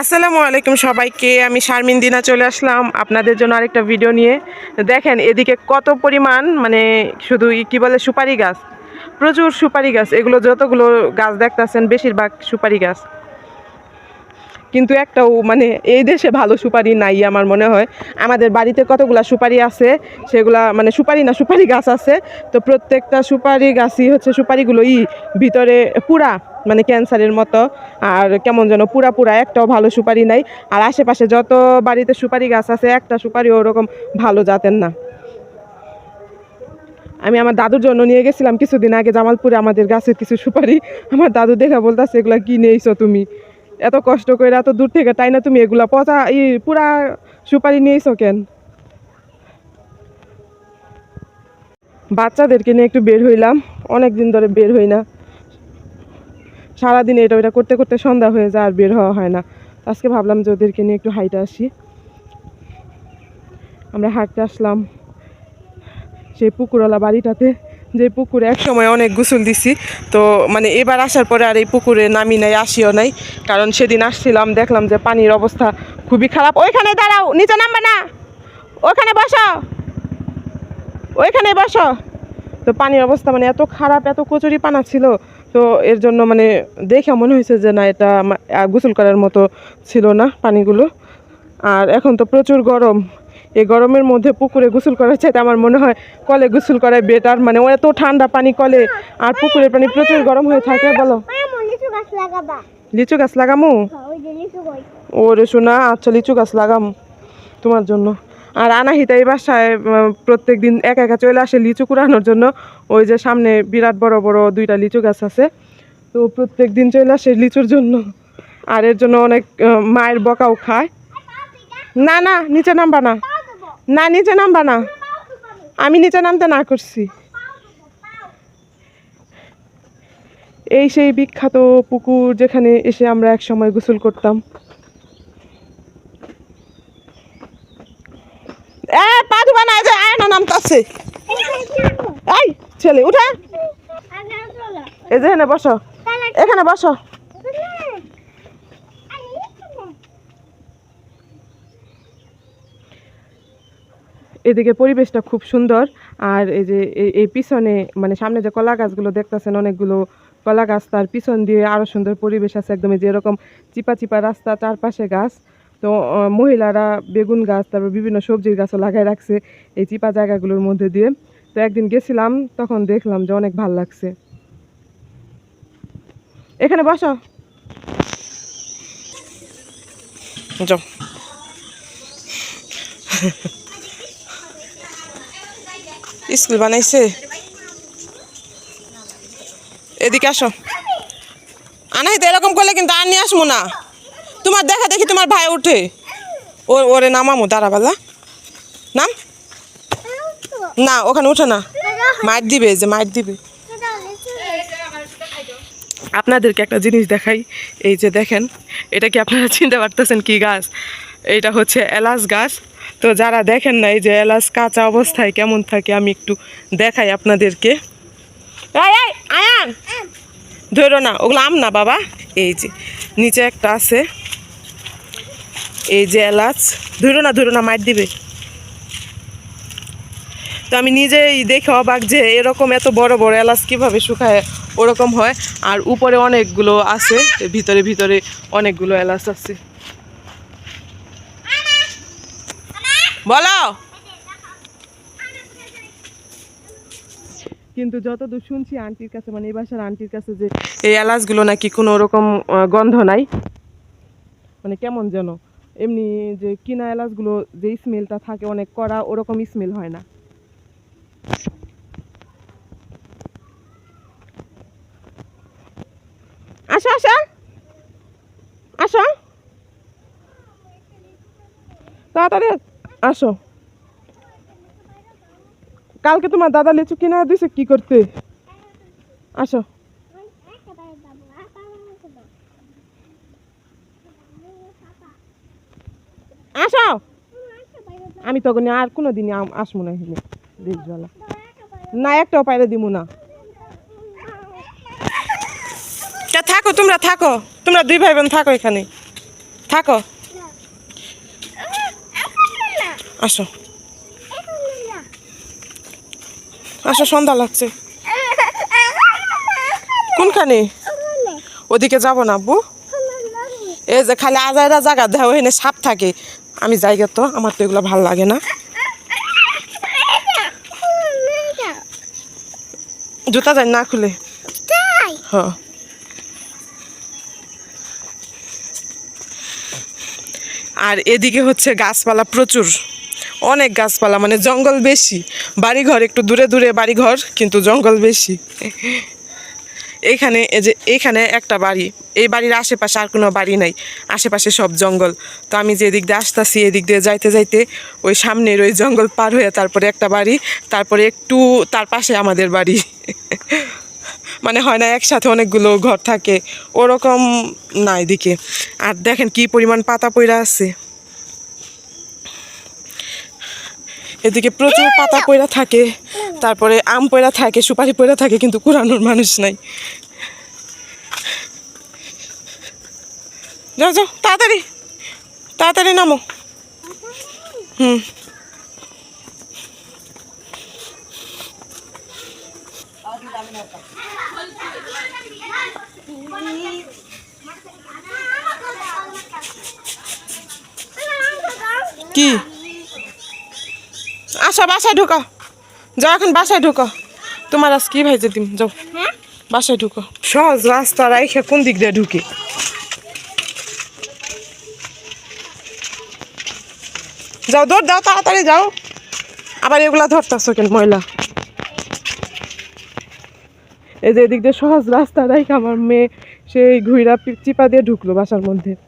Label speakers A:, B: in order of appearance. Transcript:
A: আসসালামু আলাইকুম সবাইকে, আমি শারমিন দিনা চলে আসলাম আপনাদের জন্য আরেকটা ভিডিও নিয়ে। দেখেন, এদিকে কত পরিমাণ মানে শুধু কি বলে, সুপারি গাছ। প্রচুর সুপারি গাছ, এগুলো যতগুলো গাছ দেখতেছেন, বেশিরভাগ সুপারি গাছ। কিন্তু একটাও মানে এই দেশে ভালো সুপারি নাই আমার মনে হয়। আমাদের বাড়িতে কতগুলা সুপারি আছে? সেগুলা মানে সুপারি না সুপারি গাছ আছে। তো প্রত্যেকটা সুপারি গাছই হচ্ছে সুপারিগুলোই ভিতরে পুরা মানে ক্যান্সারের মতো। আর কেমন যেন পুরা পুরা, একটাও ভালো সুপারি নাই। আর আশেপাশে যত বাড়িতে সুপারি গাছ আছে, একটা সুপারি ওরকম ভালো জাতের না। আমি আমার দাদুর জন্য নিয়ে গেছিলাম কিছুদিন আগে জামালপুরে, আমাদের গাছের কিছু সুপারি। আমার দাদু দেখা বলতেছে, এগুলা কি নিয়েছো তুমি। এত কষ্ট করে এত দূর থেকে, তাই না তুমি এগুলা পচা, ই, পুরা সুপারি নিয়েছো কেন? বাচ্চাদেরকে নিয়ে একটু বের হইলাম অনেক দিন ধরে বের হই না। সারাদিন এটা ওটা করতে করতে সন্ধ্যা হয়ে যায় আর বের হওয়া হয় না। আজকে ভাবলাম যে ওদেরকে নিয়ে একটু হাইটে আসি। আমরা হাঁটতে আসলাম সেই পুকুরওয়ালা বাড়িটাতে। যে পুকুরে এক সময় অনেক গোসল দিছি, তো মানে এবার আসার পরে আর এই পুকুরে নামি নাই, আসিও নাই। কারণ সেদিন আসছিলাম, দেখলাম যে পানির অবস্থা খুবই খারাপ। ওইখানে দাঁড়াও, নিচে নামবে না। ওইখানে বসো। ওইখানে বসো। তো পানির অবস্থা মানে এত খারাপ, এত কচুরি পানা ছিল, তো এর জন্য মানে দেখে মনে হয়েছে যে না, এটা গোসল করার মতো ছিল না পানিগুলো। আর এখন তো প্রচুর গরম। এই গরমের মধ্যে পুকুরে গোসল করার চাইতে আমার মনে হয় কলে গোসল করাই বেটার মানে ও এত ঠান্ডা পানি কলে আর পুকুরের পানি প্রচুর গরম হয়ে থাকে বলো।
B: লিচু গাছ লাগাবা।
A: লিচু গাছ লাগামু? ওরে শোনা আচ্ছা লিচু গাছ লাগাম তোমার জন্য। আর আনাহিতা এই বাসায় প্রত্যেক দিন একা একা চলে আসে লিচু কুড়ানোর জন্য। ওই যে সামনে বিরাট বড় বড় দুইটা লিচু গাছ আছে। তো প্রত্যেক দিন চলে আসে লিচুর জন্য। আর এর জন্য অনেক মায়ের বকাও খায়। না না নিচে নামবা না। না, নিচে নামবা না। আমি নিচে নামতে না করছি। এই সেই বিখ্যাত পুকুর যেখানে এসে আমরা এক সময় গোসল করতাম। যে ছেলে বসো। এখানে বসো। এদিকে পরিবেশটা খুব সুন্দর। আর এই যে এই- পিছনে মানে সামনে যে কলা গাছগুলো দেখতেছেন, অনেকগুলো কলা গাছ তার পিছন দিয়ে আরও সুন্দর পরিবেশ আছে একদম। এই যে এরকম চিপা চিপা রাস্তা, চারপাশে গাছ। তো মহিলারা বেগুন গাছ, তারপর বিভিন্ন সবজির গাছও লাগাই রাখছে এই চিপা জায়গাগুলোর মধ্যে দিয়ে। তো একদিন গেছিলাম, তখন দেখলাম যে অনেক ভালো লাগছে। এখানে বসো। যাও। স্কুল বানাইছে। এদিকে আসো। আনাই তো এরকম করলে কিন্তু আর নিয়ে আসব না। তোমার দেখা দেখি তোমার ভাই উঠে। ও ওরে নামামো দাঁড়াবালা নাম? না, ওখানে উঠে না। মাইট দিবে যে মাইট দিবে। আপনাদেরকে একটা জিনিস দেখাই। এই যে দেখেন, এটা কি আপনারা চিনতে পারতেছেন কি গাছ? এটা হচ্ছে এলাচ গাছ। তো যারা দেখেন না, এই যে এলাচ কাঁচা অবস্থায় কেমন থাকে, আমি একটু দেখাই আপনাদেরকে। আয়ান! ধরো না, ওগুলো আম না বাবা? এই যে, নিচে একটা আছে। এই যে এলাচ। ধরো না ধরো না মার দিবে। তো আমি নিজেই দেখে অবাক যে এরকম এত বড় বড় এলাচ কীভাবে শুকায়, ওরকম হয়। আর উপরে অনেকগুলো আছে, ভিতরে ভিতরে অনেকগুলো এলাচ আছে। বলো। কিন্তু যতদূর শুনছি আন্টির কাছে মানে এই বাসার আন্টির কাছে যে এই এলাচগুলো নাকি কোনো রকম গন্ধ নাই। মানে কেমন যেন এমনি যে কিনা এলাচগুলো যে স্মেলটা থাকে অনেক কড়া ওরকম স্মেল হয় না। আসো আসো। আসো। তাড়াতাড়ি আসো। কালকে তোমার দাদা লিচু কিনা দিছে, কি করতে? আসো। আসো। আমি তখন আর কোনো দিনই আসব না এখানে দেখবেলা না, একটাও পাইরে দিব না। থাকো, তোমরা থাকো। তোমরা দুই ভাই বোন থাকো এখানে। থাকো। আসো। আসো সন্ধ্যা লাগছে। কোনখানে? ওদিকে যাব না আব্বু। এই যে খালি আজাইরা জায়গা দেওয়া এখানে সাপ থাকে। আমি জায়গা তো আমার তো এগুলো ভালো লাগে না। জুতা যায় না খুলে। হ আর এদিকে হচ্ছে গাছপালা প্রচুর। অনেক গাছপালা মানে জঙ্গল বেশি। বাড়িঘর একটু দূরে দূরে বাড়িঘর, কিন্তু জঙ্গল বেশি। এইখানে এই যে এইখানে একটা বাড়ি, এই বাড়ির আশেপাশে আর কোনো বাড়ি নাই। আশেপাশে সব জঙ্গল। তো আমি যে এদিক দিয়ে আসতেছি, এদিক দিয়ে যাইতে যাইতে ওই সামনের ওই জঙ্গল পার হয়ে তারপরে একটা বাড়ি, তারপরে একটু তার পাশে আমাদের বাড়ি। মানে হয় না, একসাথে অনেকগুলো ঘর থাকে, ওরকম না এদিকে। আর দেখেন কি পরিমাণ পাতা পইরা আছে। এদিকে প্রচুর পাতা পইরা থাকে তারপরে আম পইরা থাকে সুপারি পইরা থাকে কিন্তু কুড়ানোর মানুষ নাই। যাও যাও তাড়াতাড়ি তাড়াতাড়ি নামো। হুম। কি? আসো বাসায় ঢুকো। যাও এখন বাসায় ঢুকো। তোমার আজ কি ভাইজে দিম? যাও বাসায় ঢুকো। সহজ রাস্তা রাইখে কোন দিক দিয়ে ঢুকে? যাও দৌড় দাও তাড়াতাড়ি যাও। আবার এগুলা ধরতেছো কেন ময়লা? এই যে এদিক দিয়ে সহজ রাস্তা রাইখে আমার মেয়ে সেই ঘুইরা পি- চিপা দিয়ে ঢুকলো বাসার মধ্যে।